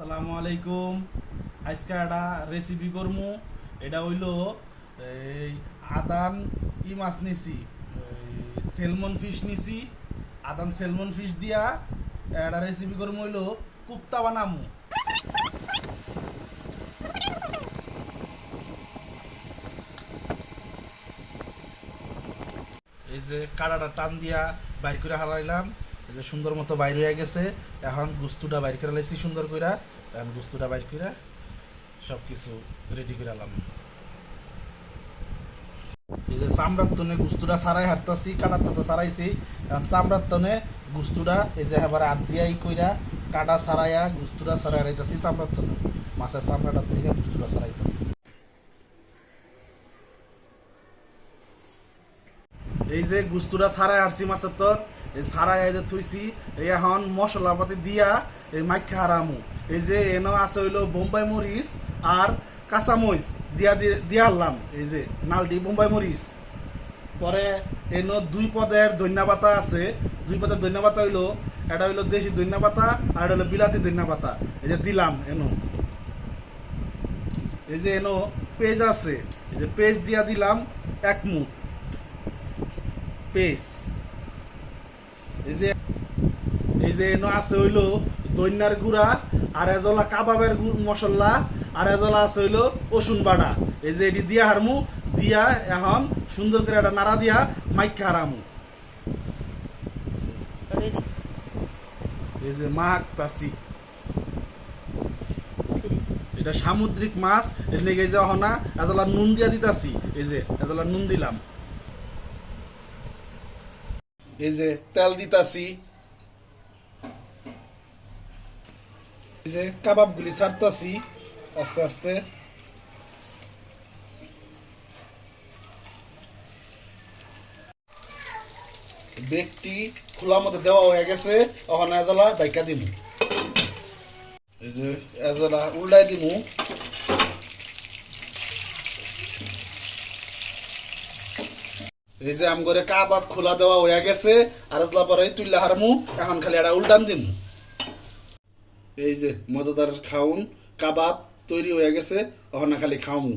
আসসালামু আলাইকুম। আজকে একটা রেসিপি করমু। এটা হইল, এই, আদান ই মাছ নিছি সেলমন ফিশ নিছি। আদান সেলমন ফিশ দিয়া একটা রেসিপি করমু হইল, কুপ্তা বানামু। এই যে কাড়াটা টান দিয়া বাইর করে হারাইলাম যে সুন্দর মতো বাইর হয়ে গেছে, এখন গুস্তুটা বাইর করে লাইছি সুন্দর করে এখন গুস্তুটা বাইর করে সব কিছু রেডি করে আলাম। এই যে চামড়ার তনে গুস্তুটা সারাই হাঁটতাছি কাটারটা তো সারাইছি, এখন চামড়ার তনে গুস্তুটা এই যে এবার হাত দিয়াই কইরা কাটা সারাইয়া গুস্তুটা সারাই রাইতাছি চামড়ার তনে মাছের চামড়াটার থেকে গুস্তুটা সারাইতাছি। এই যে গুস্তুরা ছাড়াই আসছি মাছের তোর এই ছাড়াই এই যে থুইছি এখন মশলা পাতি দিয়া এই মাইখা হারামু। এই যে এন আছে হইল বোম্বাই মরিচ আর কাঁচা মরিচ দিয়া দিয়া আনলাম, এই যে নালডি বোম্বাই মরিচ। পরে এন দুই পদের ধনিয়া পাতা আছে, দুই পদের ধনিয়া পাতা হইল, এটা হইল দেশি ধনিয়া আর এটা হইল বিলাতি ধনিয়া পাতা। এই যে দিলাম এনো এই যে এনো পেজ আছে, এই যে পেজ দিয়া দিলাম এক মুঠ। পেস এই যে এই যে এনো আছে হইল দৈন্যার গুড়া আর এজলা কাবাবের মশলা আর এজলা আছে হইল রসুন বাটা এই যে এটি দিয়া হারমু দিয়া এখন সুন্দর করে একটা নাড়া দিয়া মাইকা হারামু। এই যে মাক তাসি এটা সামুদ্রিক মাছ এর লেগে যে হনা এজলা নুন দিয়া দিতাছি। এই যে এজলা নুন দিলাম। এই যে তেল দিতাছি। এই যে কাবাব গুলি ছাড়তাছি, আস্তে আস্তে। বেগটি খোলার মধ্যে দেওয়া হয়ে গেছে ওখানে এজলা ডাইকা দিমু। এই যে এজলা উল্টাই দিমু। এই যে আম করে কাবাব খোলা দেওয়া হয়ে গেছে, আর এতলা পরে তুললে হারমু, এখন খালি এটা উল্টান দিম। এই যে মজাদার খাউন, কাবাব তৈরি হয়ে গেছে, অহনা খালি খাওমু।